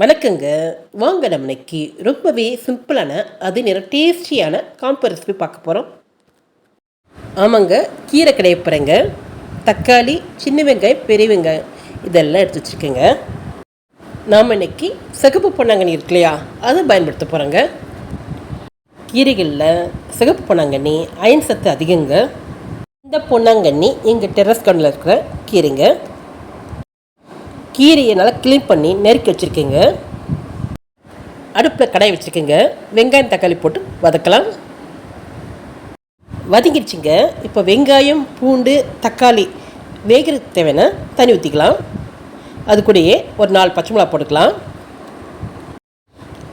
வணக்கங்க. வாங்க நம்ம இன்னைக்கு ரொம்பவே சிம்பிளான அது நேரம் டேஸ்டியான காம்பு ரெசிபி பார்க்க போகிறோம் ஆமாங்க கீரை கிடையப்புறங்க போகிறேங்க தக்காளி சின்ன வெங்காயம் பெரிய வெங்காயம் இதெல்லாம் எடுத்து வச்சுக்கோங்க நாம் இன்னைக்கு சிகப்பு பொன்னாங்கண்ணி இருக்கு இல்லையா அதை பயன்படுத்த போகிறோங்க கீரைகளில் சிகப்பு பொன்னாங்கண்ணி அயன் சத்து அதிகங்க. இந்த பொன்னாங்கண்ணி எங்கள் டெரஸ் கண்ணில் இருக்கிற கீரைங்க. கீரையை நல்லா க்ளீன் பண்ணி நெருக்கி வச்சுருக்கீங்க. அடுப்பில் கடாய் வச்சுருக்கேங்க. வெங்காயம் தக்காளி போட்டு வதக்கலாம். வதங்கிடுச்சிங்க இப்போ வெங்காயம் பூண்டு தக்காளி வேகிறதுக்கு தேவையான தண்ணி ஊற்றிக்கலாம் அது கூடயே ஒரு நாலு பச்சை மிளகா போட்டுக்கலாம்.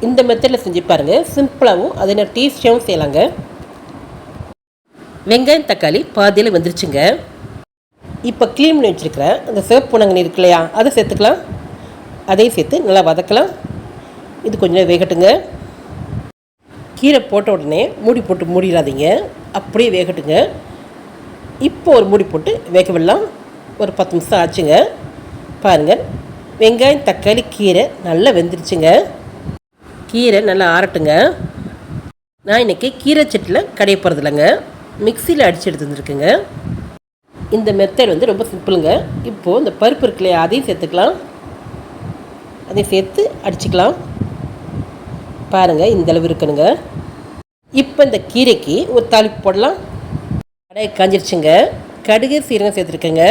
இந்த மெத்தடில் செஞ்சு பாருங்கள் சிம்பிளாகவும் அதே நேரம் டேஸ்டியாகவும் செய்யலாங்க. வெங்காயம் தக்காளி பாதியில் வந்துருச்சுங்க. இப்போ க்ளீன் பண்ணி வச்சுருக்கிறேன் அந்த சிவப்பு புனங்கனி இருக்கு இல்லையா அதை சேர்த்துக்கலாம். அதையும் சேர்த்து நல்லா வதக்கலாம். இது கொஞ்சம் வேகட்டுங்க. கீரை போட்ட உடனே மூடி போட்டு மூடிடாதீங்க. அப்படியே வேகட்டுங்க. இப்போ ஒரு மூடி போட்டு வேக விடலாம். ஒரு பத்து நிமிஷம் ஆச்சுங்க. பாருங்கள் வெங்காயம் தக்காளி கீரை நல்லா வெந்துருச்சுங்க. கீரை நல்லா ஆறட்டுங்க. நான் இன்றைக்கி கீரை சட்டியில் கடைய போகிறது இல்லைங்க மிக்சியில் அடித்து எடுத்து வந்துருக்குங்க. இந்த மெத்தட் வந்து ரொம்ப சிம்பிளுங்க இப்போது இந்த பருப்பு இருக்கு இல்லையா அதையும் சேர்த்துக்கலாம். அதையும் சேர்த்து அடிச்சுக்கலாம். பாருங்கள் இந்த அளவு இருக்கணுங்க. இப்போ இந்த கீரைக்கு ஒரு தாளிப்பு போடலாம். கடையை காஞ்சிருச்சுங்க. கடுகு சீரகம் சேர்த்துருக்கேங்க.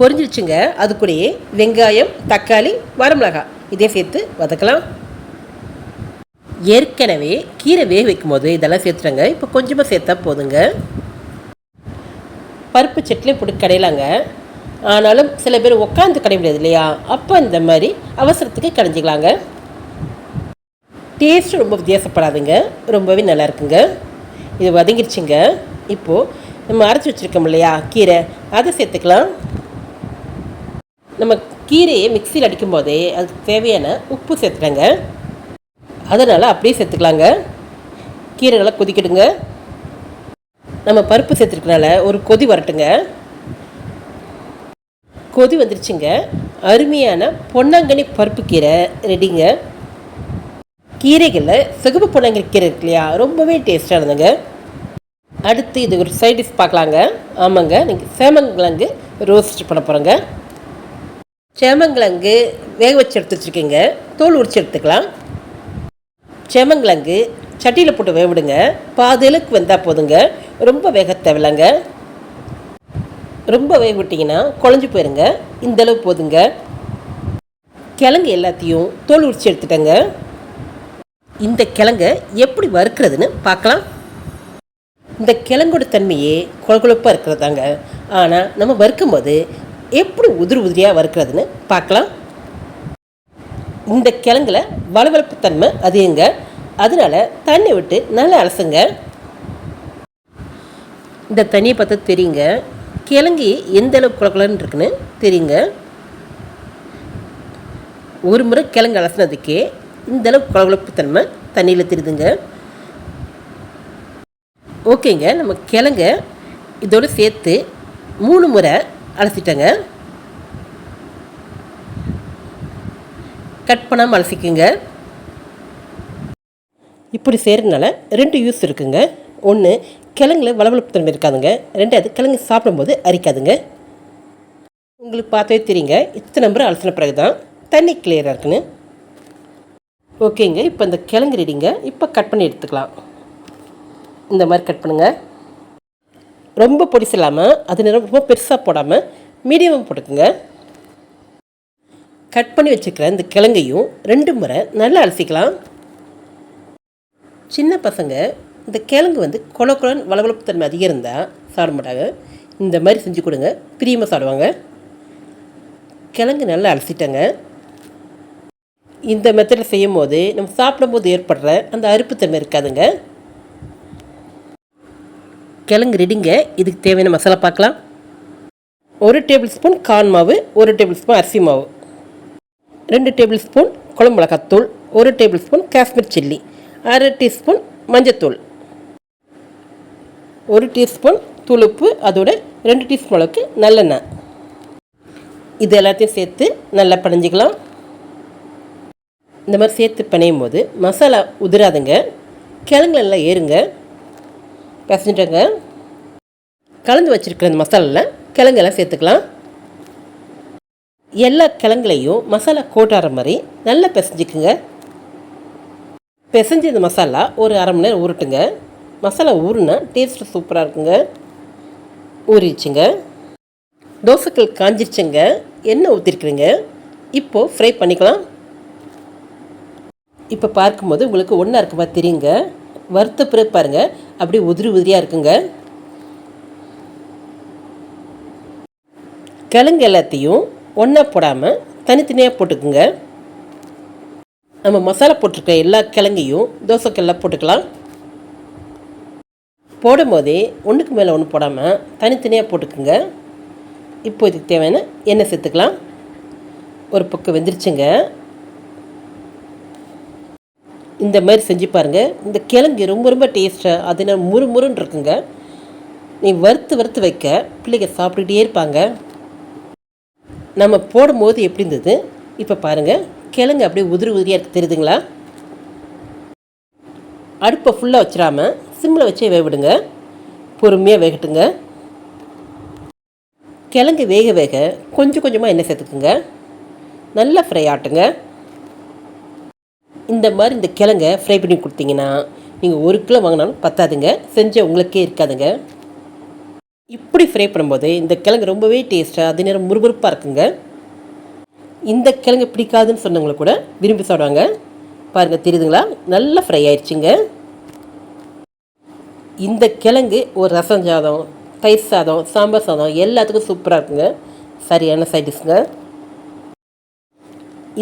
பொரிஞ்சிருச்சுங்க. அது கூடயே வெங்காயம் தக்காளி வரமிளகாய் இதையும் சேர்த்து வதக்கலாம். ஏற்கனவே கீரை வேக வைக்கும் போது இதெல்லாம் சேர்த்துட்டாங்க. இப்போ கொஞ்சமாக சேர்த்தா போதுங்க. பருப்பு சட்னியும் போட்டு கடையிலாங்க. ஆனாலும் சில பேர் உட்காந்து கடை முடியாது இல்லையா? அப்போ இந்த மாதிரி அவசரத்துக்கு கடைஞ்சிக்கலாங்க. டேஸ்ட் ரொம்ப வித்தியாசப்படாதுங்க. ரொம்பவே நல்லா இருக்குங்க. இது வதங்கிருச்சுங்க. இப்போது நம்ம அரைச்சி வச்சுருக்கோம் இல்லையா? கீரை. அதை சேர்த்துக்கலாம். நம்ம கீரையை மிக்சியில் அடிக்கும் போதே அதுக்கு தேவையான உப்பு சேர்த்துட்டாங்க. அதனால் அப்படியே சேர்த்துக்கலாங்க. கீரை நல்லா கொதிக்கிடுங்க நம்ம பருப்பு சேர்த்துருக்கனால ஒரு கொதி வரட்டுங்க. கொதி வந்துருச்சுங்க. அருமையான பொன்னாங்கண்ணி பருப்பு கீரை ரெடிங்க. கீரைகளில் சிகப்பு பொன்னாங்கண்ணி கீரை இருக்கு இல்லையா? ரொம்பவே டேஸ்டானதுங்க அடுத்து இது ஒரு சைட் டிஷ் பார்க்கலாங்க. ஆமாங்க நீங்கள் சேமங்கிழங்கு ரோஸ்ட் பண்ண போகிறோங்க சேமங்கிழங்கு வேக வச்சு எடுத்து வச்சுருக்கீங்க. தோல் உரிச்சு எடுத்துக்கலாம். சேமங்கிழங்கு சட்டியில் போட்டு வேவிடுங்க. பாதிலுக்கு வெந்தால் போதுங்க. ரொம்ப வேக தேவையில்லைங்க. ரொம்ப வேக விட்டிங்கன்னா குழஞ்சி போயிருங்க. இந்த அளவு போதுங்க. கிழங்கு எல்லாத்தையும் தோல் உரிச்சு எடுத்துட்டேங்க. இந்த கிழங்கை எப்படி வறுக்கிறதுன்னு பார்க்கலாம். இந்த கிழங்கோட தன்மையே குழகுழப்பாக இருக்கிறதாங்க. ஆனால் நம்ம வறுக்கும் போது எப்படி உதிரி உதிரியாக வறுக்கிறதுன்னு பார்க்கலாம். இந்த கிழங்குல வளவளப்பு தன்மை அதிகங்க. அதனால தண்ணி விட்டு நல்லா அலசுங்க. இந்த தண்ணியை பார்த்தா தெரியுங்க. கிழங்கு எந்த அளவுக்கு குளக்குலன்னு இருக்குன்னு தெரியுங்க. ஒரு முறை கிழங்கு அலசினதுக்கே இந்த அளவுக்கு குளகுழப்பு தன்மை தண்ணியில் தெரியுதுங்க. ஓகேங்க நம்ம கிழங்க இதோடு சேர்த்து மூணு முறை அலசிட்டேங்க. கட் பண்ணாமல் அலசிக்குங்க. இப்படி செய்கிறதுனால ரெண்டு யூஸ் இருக்குங்க. ஒன்று கிழங்குல வளவளப்பு தன்மை இருக்காதுங்க ரெண்டாவது கிழங்கு சாப்பிடும்போது அரிக்காதுங்க. உங்களுக்கு பார்த்தே தெரியுங்க. இத்தனை நம்பர் அலசின பிறகு தான் தண்ணி கிளியராக இருக்குன்னு. ஓகேங்க. இப்போ இந்த கிழங்கு ரெடிங்க இப்போ கட் பண்ணி எடுத்துக்கலாம். இந்த மாதிரி கட் பண்ணுங்கள் ரொம்ப பொடிசில்லாமல் அது நேரம் ரொம்ப பெருசாக போடாமல் மீடியமாக போட்டுக்குங்க. கட் பண்ணி வச்சுக்கிற இந்த கிழங்கையும் ரெண்டு முறை நல்லா அலசிக்கலாம். சின்ன பசங்க இந்த கிழங்கு வந்து கொல கொலன்னு வளவளப்பு தன்மை அதிகம் இருந்தால் சாப்பிட மாட்டாங்க. இந்த மாதிரி செஞ்சு கொடுங்க. பிரியமாக சாப்பிடுவாங்க. கிழங்கு நல்லா அலசிட்டேங்க. இந்த மெத்தடில் செய்யும் போது நம்ம சாப்பிடும்போது ஏற்படுற அந்த அறுப்புத்தன்மை இருக்காதுங்க. கிழங்கு ரெடிங்க இதுக்கு தேவையான மசாலா பார்க்கலாம். ஒரு டேபிள் ஸ்பூன் கான் மாவு ஒரு டேபிள் ஸ்பூன் அரிசி மாவு. ரெண்டு டேபிள் ஸ்பூன் குழம்பு மிளகாத்தூள் ஒரு டேபிள் ஸ்பூன் காஷ்மீர் சில்லி. அரை டீஸ்பூன் மஞ்சத்தூள். ஒரு டீஸ்பூன் துளுப்பு அதோட ரெண்டு டீஸ்பூன் அளவுக்கு நல்லெண்ணெய். இது எல்லாத்தையும் சேர்த்து நல்லா பிணைஞ்சிக்கலாம் இந்த மாதிரி சேர்த்து பிணையும் போது மசாலா உதிராதுங்க. கிழங்குல எல்லாம் ஏறுங்க. பிசைஞ்சிட்டங்க. கலந்து வச்சுருக்கிற அந்த மசாலாவில் கிழங்கெல்லாம் சேர்த்துக்கலாம். எல்லா கிழங்குலையும் மசாலா கோட்டாற மாதிரி நல்லா பிசைஞ்சிக்குங்க. பிசைஞ்ச இந்த மசாலா ஒரு அரை மணி நேரம் ஊருட்டுங்க மசாலா ஊறுனா டேஸ்ட்டு சூப்பராக இருக்குங்க. ஊறிடுச்சுங்க. தோசைக்கல் காஞ்சிருச்சுங்க. எண்ணெய் ஊற்றிருக்குறீங்க இப்போது ஃப்ரை பண்ணிக்கலாம். இப்போ பார்க்கும்போது உங்களுக்கு ஒன்றா இருக்குமா தெரியுங்க. வறுத்த பிறகு பாருங்கள் அப்படியே உதிரி உதிரியாக இருக்குங்க. கிழங்கு எல்லாத்தையும் ஒன்றா போடாமல் தனித்தனியாக போட்டுக்குங்க. நம்ம மசாலா போட்டிருக்க எல்லா கிழங்கையும் தோசைக்கல்ல போட்டுக்கலாம். போடும் போதே ஒன்றுக்கு மேலே ஒன்று போடாமல் தனித்தனியாக போட்டுக்குங்க. இப்போ இதுக்கு தேவையான எண்ணெய் சேர்த்துக்கலாம். ஒரு பக்கம் வெந்துருச்சுங்க. இந்த மாதிரி செஞ்சு பாருங்கள் இந்த கிழங்கு ரொம்ப ரொம்ப டேஸ்ட்டாக அது நான் முறுமுறுன்னு இருக்குங்க. நீ வறுத்து வறுத்து வைக்க பிள்ளைங்க சாப்பிட்டுக்கிட்டே இருப்பாங்க. நம்ம போடும்போது எப்படி இருந்தது? இப்போ பாருங்கள் கிழங்கு அப்படியே உதிரி உதிரியாக இருக்குது தெரியுதுங்களா? அடுப்பை ஃபுல்லாக வச்சிடாம சிம்மில் வச்சே வேகவிடுங்க பொறுமையாக வேகட்டுங்க. கிழங்கு வேக வேக கொஞ்சம் கொஞ்சமாக எண்ணெய் சேர்த்துக்குங்க. நல்லா ஃப்ரை ஆட்டுங்க. இந்த மாதிரி இந்த கிழங்கை ஃப்ரை பண்ணி கொடுத்தீங்கன்னா நீங்கள் ஒரு கிலோ வாங்கினாலும் பத்தாதுங்க. செஞ்ச உங்களுக்கே இருக்காதுங்க. இப்படி ஃப்ரை பண்ணும்போது இந்த கிழங்கு ரொம்பவே டேஸ்ட்டாக அதே நேரம் முறுமுறுப்பாக இருக்குங்க. இந்த கிழங்கு பிடிக்காதுன்னு சொன்னவங்கள கூட விரும்பி சாப்பிடுவாங்க. பாருங்கள் தெரியுதுங்களா? நல்லா ஃப்ரை ஆயிடுச்சுங்க. இந்த கிழங்கு ஒரு ரசம் சாதம் தயிர் சாதம் சாம்பார் சாதம் எல்லாத்துக்கும் சூப்பராக இருக்குங்க. சரியான சைட் டிஷ்ங்க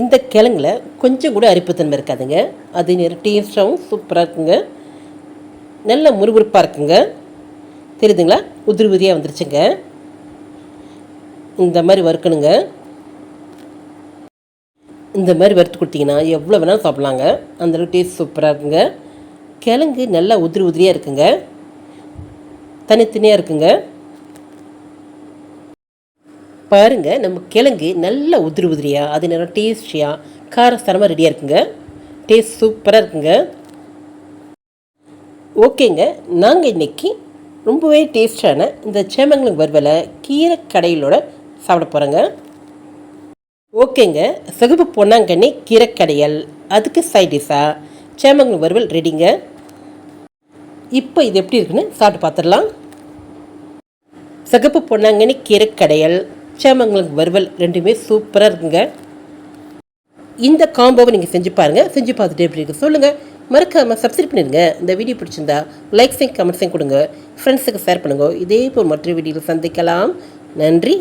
இந்த கிழங்குல கொஞ்சம் கூட அரிப்புத்தன்மை இருக்காதுங்க. அது நேரம் டேஸ்ட்டாகவும் சூப்பராக இருக்குங்க. நல்ல முறுமுறுப்பாக இருக்குங்க. தெரியுதுங்களா? உதிரி உதிரியாக வந்துருச்சுங்க. இந்த மாதிரி வறுக்கணுங்க. இந்த மாதிரி வறுத்து கொடுத்தீங்கன்னா எவ்வளோ வேணாலும் சாப்பிட்லாங்க. அந்தளவுக்கு டேஸ்ட் சூப்பராக இருக்குங்க. கிழங்கு நல்லா உதிரி உதிரியாக இருக்குங்க. தனித்தனியாக இருக்குங்க. பாருங்கள் நம்ம கிழங்கு நல்லா உதிரி உதிரியாக அது நல்லா டேஸ்டியாக காரஸ்தரமாக ரெடியாக இருக்குங்க. டேஸ்ட் சூப்பராக இருக்குங்க. ஓகேங்க நாங்கள் இன்றைக்கி ரொம்பவே டேஸ்டான இந்த சேமங்கலம் வறுவலை கீரை கடையிலோட சாப்பிட போகிறோங்க ஓகேங்க. சிகப்பு பொன்னாங்கண்ணி கீரை கடையல் அதுக்கு சைடிஷா டிஷ்ஷாக சேமங்கலம் வறுவல் ரெடிங்க இப்போ இது எப்படி இருக்குன்னு சாப்பிட்டு பார்த்துடலாம். சிகப்பு பொன்னாங்கண்ணி கீரைக்கடையல் கடையல் சேமங்கலம் வறுவல் ரெண்டுமே சூப்பராக இருக்குங்க. இந்த காம்போவை நீங்கள் செஞ்சு பாருங்கள் செஞ்சு பார்த்துட்டு எப்படி இருக்கு சொல்லுங்கள் மறக்காமல் சப்ஸ்கிரைப் பண்ணிடுங்க. இந்த வீடியோ பிடிச்சிருந்தா லைக்ஸையும் கமெண்ட்ஸையும் கொடுங்க. ஃப்ரெண்ட்ஸுக்கு ஷேர் பண்ணுங்க. இதே போல் மற்ற வீடியோவில் சந்திக்கலாம். நன்றி.